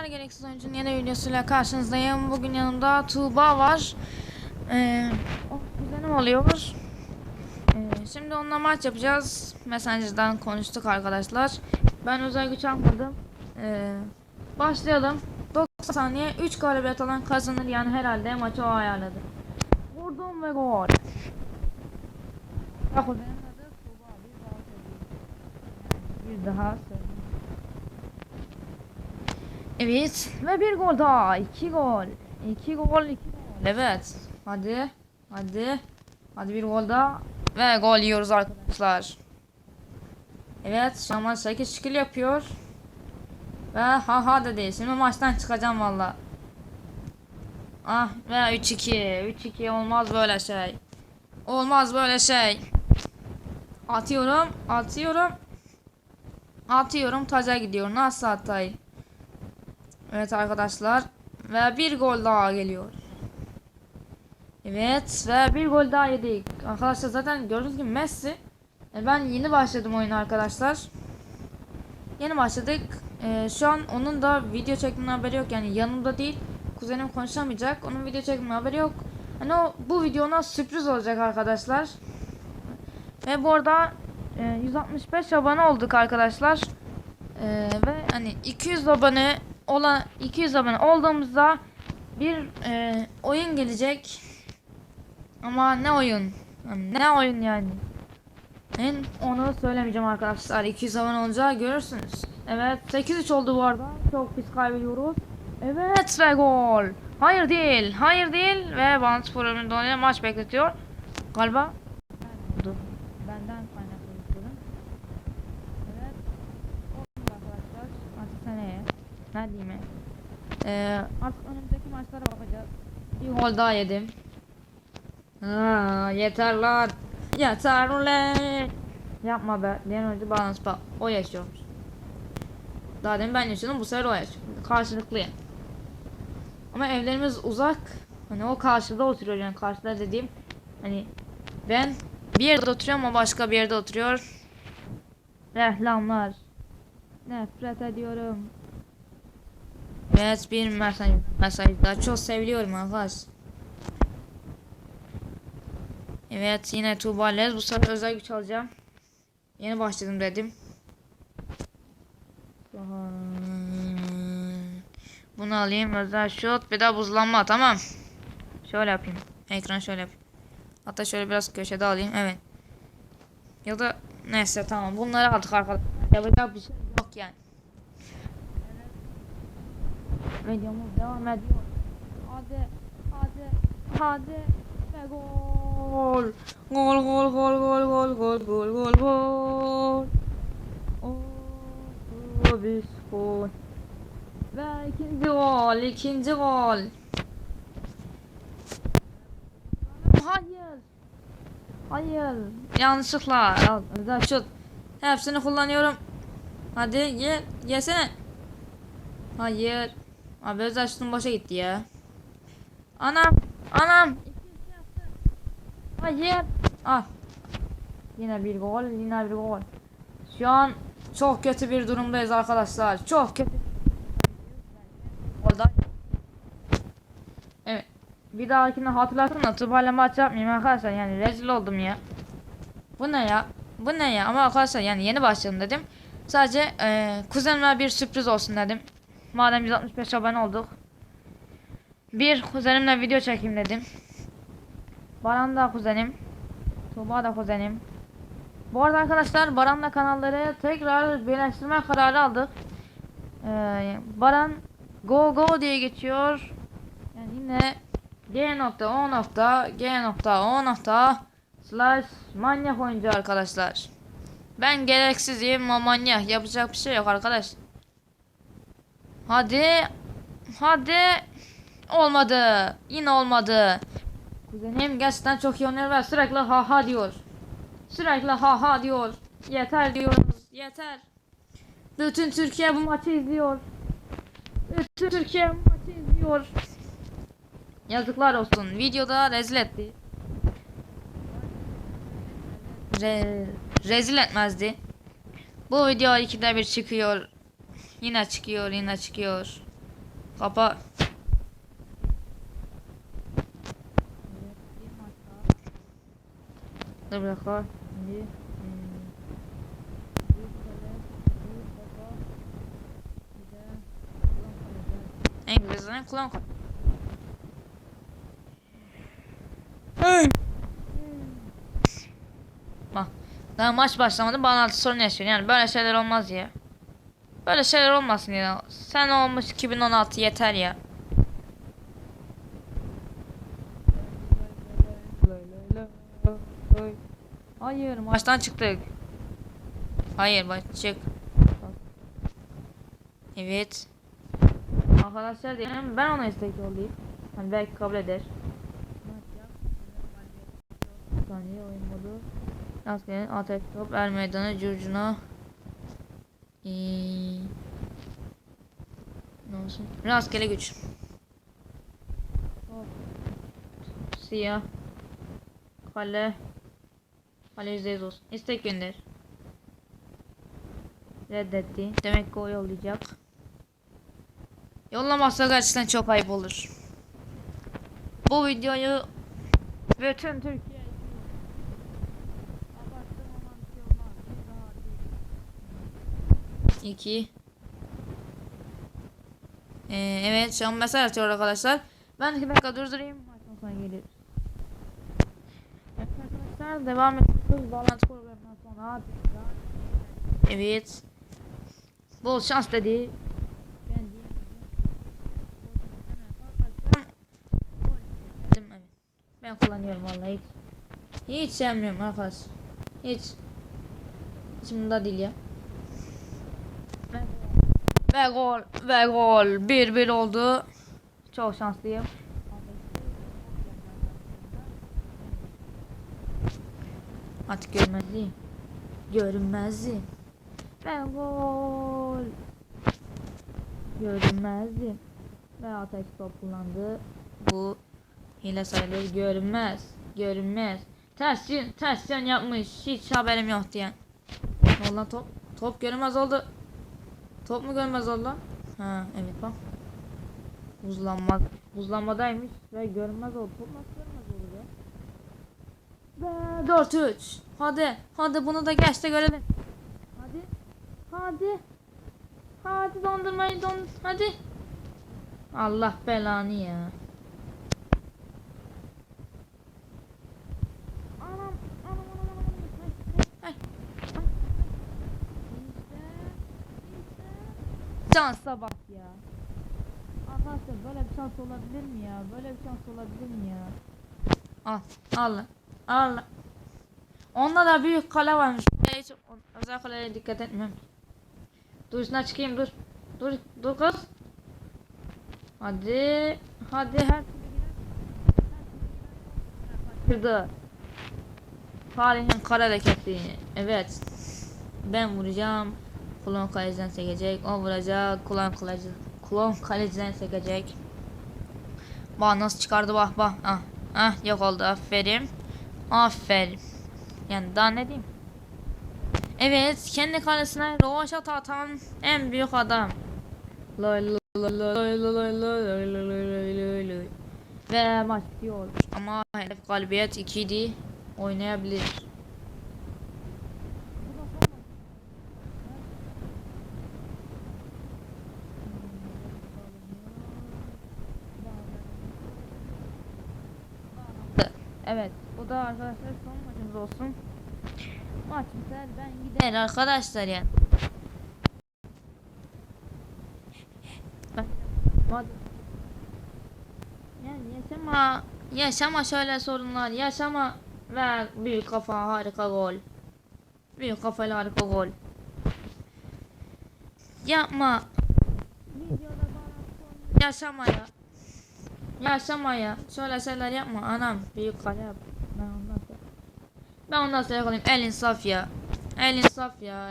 Arkadaşlar Gereksiz Oyuncu'nun yeni videosuyla karşınızdayım. Bugün yanımda Tuğba var. Ee, o kuzenim oluyor. Ee, şimdi onunla maç yapacağız. Messenger'dan konuştuk arkadaşlar. Ben özel güç almadım. Ee, başlayalım. 90 saniye 3 galibiyet alan kazanır yani herhalde maçı o ayarladı. Vurdum ve gol. Bak kuzenim adı Tuğba. Bir daha söyleyeyim. Bir daha söyleyeyim. Evet ve bir gol daha. iki gol. iki gol, iki gol. Evet. Hadi. Hadi. Hadi bir gol daha. Ve gol yiyoruz arkadaşlar. Evet. Şaman 8 şekil yapıyor. Ve ha ha da değil. Şimdi maçtan çıkacağım valla. Ah ve 3-2. 3-2 olmaz böyle şey. Olmaz böyle şey. Atıyorum. Atıyorum. Atıyorum. Taca gidiyor. Nasıl atayım? Evet arkadaşlar. Ve bir gol daha geliyor. Evet ve bir gol daha yedik. Arkadaşlar zaten gördüğünüz gibi Messi. E, ben yeni başladım oyuna arkadaşlar. Yeni başladık. E, şu an onun da video çektiğinin haberi yok. Yani yanımda değil. Kuzenim konuşamayacak. Onun video çektiğinin haberi yok. Hani o bu videona sürpriz olacak arkadaşlar. Ve bu arada e, 165 abone olduk arkadaşlar. E, ve hani 200 abone olan 200 abone olduğumuzda bir e, oyun gelecek. Ama ne oyun? Ne oyun yani? Ben onu söylemeyeceğim arkadaşlar. 200 abone olunca görürsünüz. Evet 8-3 oldu bu arada. Çok pis kaybediyoruz. Evet ve gol. Hayır değil. Hayır değil. Ve programında oynayan maç bekletiyor. Galiba oldu. Benden kaynaklı bir sorun. Evet. Oldu arkadaşlar. Artık seneye. Ne diyeyim? Ee, artık önümüzdeki maçlara bakacağız. Bir gol daha yedim. Ha, yeter lan. Yeter ulan. Yapma be. Diğer oyuncu balans bak. O yaşıyormuş. Daha demin ben yaşıyordum bu sefer o yaşıyor. Karşılıklı. Ama evlerimiz uzak. Hani o karşıda oturuyor yani karşıda dediğim. Hani ben bir yerde oturuyorum ama başka bir yerde oturuyor. Reklamlar. Nefret ediyorum. Evet bir mesaj mesaj daha çok seviliyorum arkadaş. Evet yine Tuğba Lez bu sefer özel güç alacağım. Yeni başladım dedim. Bunu alayım özel şut bir daha buzlanma tamam. Şöyle yapayım. Ekran şöyle yapayım. Hatta şöyle biraz köşede alayım evet. Ya da neyse tamam bunları aldık arkadaşlar. Yapacak bir şey yok yani. Videomuz devam ediyor. Hadi, hadi, hadi ve gol. Gol, gol, gol, gol, gol, gol, gol, gol, gol. Bir gol. Ve ikinci gol, ikinci gol. Hayır. Hayır. Yanlışlıkla. Özel şut. Hepsini kullanıyorum. Hadi ye, yesene. Hayır. Abi özel şutun boşa gitti ya. Anam. Anam. Hayır. Ah. Yine bir gol. Yine bir gol. Şu an çok kötü bir durumdayız arkadaşlar. Çok kötü. Orada. Evet. Bir dahakine hatırlatın da Tuba'yla maç yapmayayım arkadaşlar. Yani rezil oldum ya. Bu ne ya? Bu ne ya? Ama arkadaşlar yani yeni başladım dedim. Sadece eee kuzenime bir sürpriz olsun dedim. Madem 165 abone olduk. Bir kuzenimle video çekeyim dedim. Baran da kuzenim. Tuğba da kuzenim. Bu arada arkadaşlar Baran'la kanalları tekrar birleştirme kararı aldık. Ee, Baran Go Go diye geçiyor. Yani yine G.O.G.O. slash manyak oyuncu arkadaşlar. Ben gereksizim ama manyak yapacak bir şey yok arkadaş. Hadi. Hadi. Olmadı. Yine olmadı. Kuzenim gerçekten çok iyi oynuyor ve sürekli ha ha diyor. Sürekli ha ha diyor. Yeter diyoruz. Yeter. Bütün Türkiye bu maçı izliyor. Bütün Türkiye bu maçı izliyor. Yazıklar olsun. Videoda rezil etti. Re rezil etmezdi. Bu video ikide bir çıkıyor. Yine çıkıyor, yine çıkıyor. Kapa. Dur bir dakika. Şimdi, hmm, bir kale, bir kafa, bir de kulağın kaleci. En güzeli kulağın kaleci. Bak. Daha maç başlamadı bana altı sorun yaşıyor. Yani böyle şeyler olmaz ya. Böyle şeyler olmasın ya. Sen olmuş 2016 yeter ya. Hayır maçtan çıktık. Hayır bak çık. Evet. Arkadaşlar diyelim ben ona istek yollayayım. Hani belki kabul eder. Saniye oyun modu. Rastgele atak top er meydanı curcuna. Ee, ne olsun? Rastgele güç. Siyah. Kale. Kale %100 olsun. İstek gönder. Reddetti. Demek ki o yollayacak. Yollamazsa gerçekten çok ayıp olur. Bu videoyu bütün Türk 2 ee, Evet şu an mesaj atıyor arkadaşlar. Ben 2 dakika durdurayım. Maçtan sonra geliyoruz. Evet arkadaşlar devam ediyoruz. Bağlantı programından sonra. Evet. Bol şans dedi. Ben kullanıyorum vallahi hiç. Hiç sevmiyorum arkadaş. Hiç. Hiç bunda değil ya. Ve gol ve gol 1-1 oldu. Çok şanslıyım. Artık görmezliğim. Görünmezliğim. Ve gol. Görünmezliğim. Ve ateş top kullandı. Bu hile sayılır. Görünmez. Görünmez. Ters yön, ters yön yapmış. Hiç haberim yoktu yani. Lan top? Top görünmez oldu. Top mu görmez oldu? Ha evet bak. Buzlanma. Buzlanmadaymış ve görünmez oldu. Top nasıl görünmez olur? Ve 4-3. Hadi. Hadi bunu da geç de görelim. Hadi. Hadi. Hadi dondurmayı don. Hadi. Allah belanı ya. Anam. Anam anam anam. Ay, ay, ay. Şansa bak ya. Arkadaşlar böyle bir şans olabilir mi ya? Böyle bir şans olabilir mi ya? Al, al, al. Onda da büyük kale varmış. Hiç özel kaleye dikkat etmem. Dur üstüne çıkayım dur. Dur, dur kız. Hadi, hadi her Kırdı. Fahri'nin kara hareketi. Evet. Ben vuracağım. Klon kaleciden sekecek. O vuracak. Klon kaleci, klon kaleciden sekecek. Bak nasıl çıkardı bak bak. Ah, ah yok oldu aferin. Aferin. Yani daha ne diyeyim? Evet kendi kalesine rovaşat atan en büyük adam. Ve maç iyi olmuş. Ama hedef galibiyet 2'di. Oynayabilir. Olsun. Maç biter, ben gider arkadaşlar ya. Hadi. Yani yaşama, yaşama şöyle sorunlar, yaşama ve büyük kafa harika gol. Büyük kafayla harika gol. Yapma. Yaşama ya. Yaşama ya. Şöyle şeyler yapma anam. Büyük kale yap. Ben ondan sonra. Ben ondan sonra yakalayayım. El insaf ya. El insaf ya.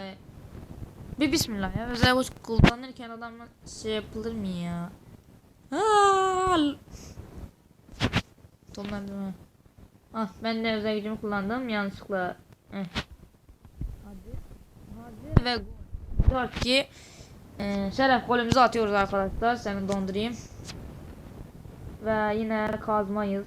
Bir bismillah ya. Özel güç kullanırken adamla şey yapılır mı ya? Al. Değil mi? Ah ben de özel gücümü kullandım yanlışlıkla. Eh. Hadi. Hadi ve 4 2 Ee, şeref golümüzü atıyoruz arkadaşlar. Seni dondurayım. Ve yine kazmayız.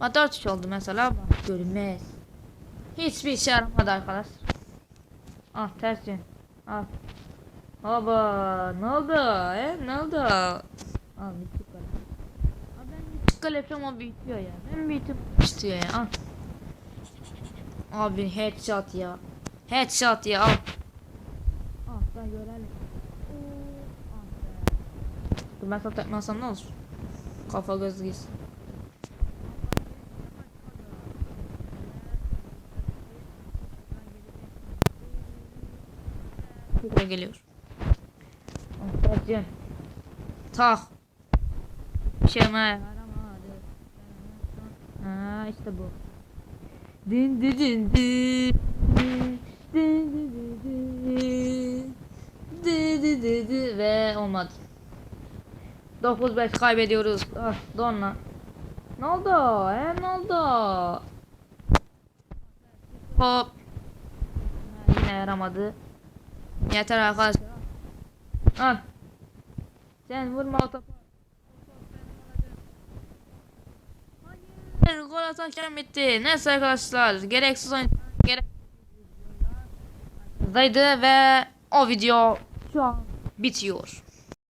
Bak 4 kişi oldu mesela. Bak görünmez. Hiçbir işe yaramadı arkadaş. Ah ters yön. Al. Baba ne oldu? E, ne oldu? Al bitti kale. Abi ben bitti kale yapıyorum o büyütüyor ya. Ben büyütüp istiyor ya. Al. Abi headshot ya. Headshot ya al. Al ben görelim. Ah ben sana tekmezsem ne olur? Kafa göz gitsin. Geliyor. Sercan. Tak. Şema. Ha işte bu. Din din din din. Din din din din. Din din. Ve olmadı. 9-5 kaybediyoruz. Ah donla. Ne oldu? He ne oldu? Hop. Yine yaramadı. Yeter arkadaşlar. Al. Sen vurma o topu. Hayır, gol atarken bitti. Neyse arkadaşlar, gereksiz oyun gerek ve o video şu an bitiyor.